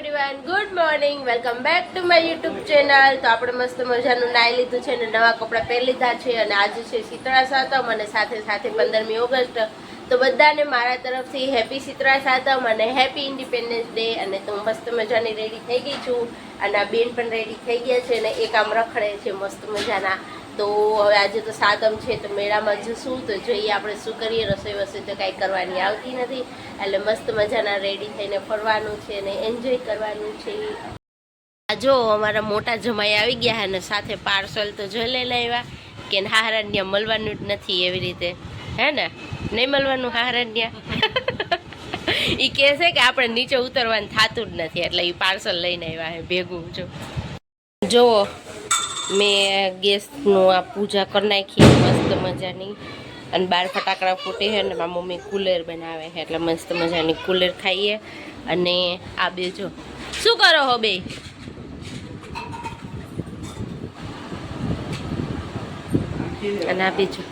Everyone good morning welcome back to my YouTube channel તો આપણે મસ્ત મજાનું નાઈ લીધું છે અને નવા કપડાં પહેરી લીધા છે અને આજે છે શીતળા સાતમ અને સાથે સાથે પંદરમી ઓગસ્ટ. તો બધાને મારા તરફથી હેપી શીતળા સાતમ અને હેપી ઇન્ડિપેન્ડન્સ ડે અને તો મસ્ત મજાની રેડી થઈ ગઈ છું. અને આ બેન પણ રેડી થઈ ગયા છે અને એક આમ રખડે છે મસ્ત મજાના. તો હવે આજે તો સાતમ છે તો મેળામાં જશું. તો જોઈએ આપણે શું કરીએ. રસોઈ વસોઈ તો કાંઈ કરવાની આવતી નથી. એટલે મસ્ત મજાના રેડી થઈને ફરવાનું છે અને એન્જોય કરવાનું છે. જો અમારા મોટા જમાઈ આવી ગયા અને સાથે પાર્સલ તો જોઈ લઈને આવ્યા કે હારણ્ય મળવાનું જ નથી એવી રીતે. હે ને? નહીં મળવાનું હારાન્ય એ કહે છે કે આપણે નીચે ઉતરવાનું થતું જ નથી. એટલે એ પાર્સલ લઈને આવ્યા હે ભેગું જો. જુઓ. મેં ગેસનું આ પૂજા કરી નાખી, મસ્ત મજાની. અને બાર ફટાકડા ફૂટે છે અને મારા મમ્મી કુલર બનાવે છે, એટલે મસ્ત મજાની કુલર ખાઈએ. અને આ બે જો, શું કરો હો બે? અને આ બીજું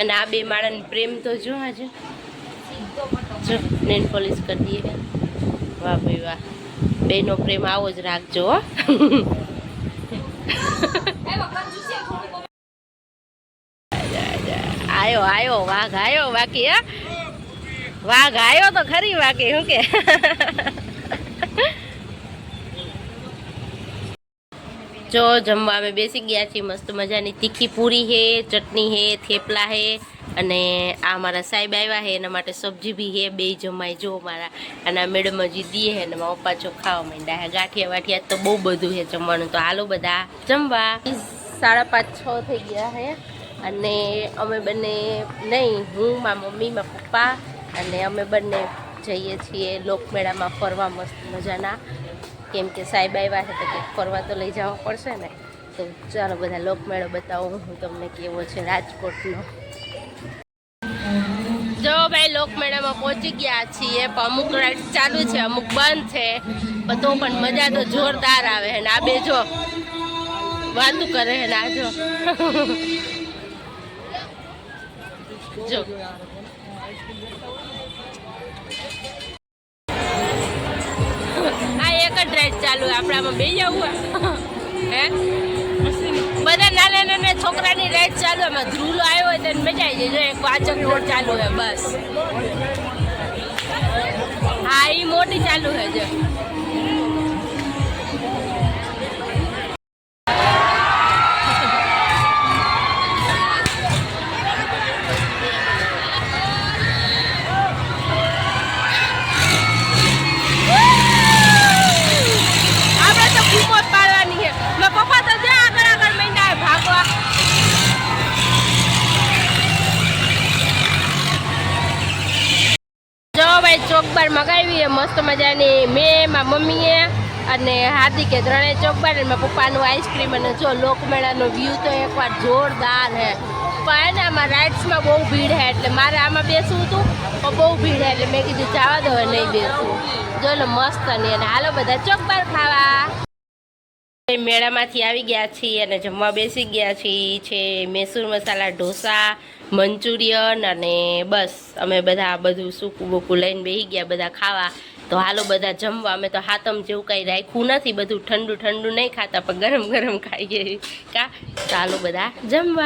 અને આ બે માળાને પ્રેમ તો જો આજે. જો નેન પોલિશ કરી દઈએ. વાહ ભાઈ વાહ. બેનો પ્રેમ આવો જ રાખજો હો. આયો આયો, વાઘ આયો બાકી હા? વાઘ આયો તો ખરી બાકી શું કે? જો, જમવા અમે બેસી ગયા છીએ, મસ્ત મજાની તીખી પૂરી હે, ચટણી હે, થેપલા હે. અને આ મારા સાહેબ આવ્યા હે, એના માટે સબ્જી બી હે, બે જમાય જો મારા. અને આ મેડમ હજી દીએ હે ને મારા પપ્પા ખાવા માંડ્યા હે. ગાંઠિયા વાઠિયા તો બહુ બધું હે જમવાનું. તો હાલો બધા, જમવા. સાડા પાંચ છ થઈ ગયા હે. અને અમે બંને, નહીં, હું મારા મમ્મી મારા પપ્પા, અને અમે બંને જઈએ છીએ લોકમેળામાં ફરવા મસ્ત મજાના. કેમ કે સાહેબ આવ્યા છે તો કે ફરવા તો લઈ જવા પડશે ને. તો ચાલો બધા લોકમેળો બતાવું, હું તમને કેવો છે રાજકોટનો. જો ભાઈ લોકમેળામાં પહોંચી ગયા છીએ, પણ અમુક રાઈડ ચાલુ છે, અમુક બંધ છે. પણ પણ મજા તો જોરદાર આવે ને આ બે જો વાતું કરે ને આ જો. જો. આ એક જ રાઈડ ચાલુ આપણામાં બે જવું હે? બધા નાના નાના છોકરાની રાઈડ ચાલુ એમાં ધ્રુલો આવ્યો હોય તેને મજા આવી જાય. એક વાચક રોડ ચાલુ હોય, બસ. હા એ મોટી ચાલુ છે ચોકબાર મગાવી એ મસ્ત મજાની મેં, મારા મમ્મીએ અને હાર્દિકે ત્રણેય ચોકબાર અને મારા પપ્પાનું આઈસ્ક્રીમ અને જો લોકમેળાનો વ્યૂ તો એકવાર જોરદાર હે. પણ આમાં રાઇડ્સમાં બહુ ભીડ હે, એટલે મારે આમાં બેસવું હતું, પણ બહુ ભીડ હે, એટલે મેં કીધું જવા દો નહીં બેસવું જો મસ્ત નહીં અને હાલો બધા ચોકબાર ખાવા. મેળામાંથી આવી ગયા છીએ અને જમવા બેસી ગયા છીએ. છે મૈસૂર મસાલા ઢોસા, મંચુરિયન અને બસ. અમે બધા બધું સૂકું બૂકું લઈને બેસી ગયા બધા ખાવા. તો હાલો બધા જમવા. અમે તો હાતમ જેવું કાંઈ રાખ્યું નથી. બધું ઠંડુ ઠંડુ નહીં ખાતા, પણ ગરમ ગરમ ખાઈએ. કા? હાલો બધા જમવા.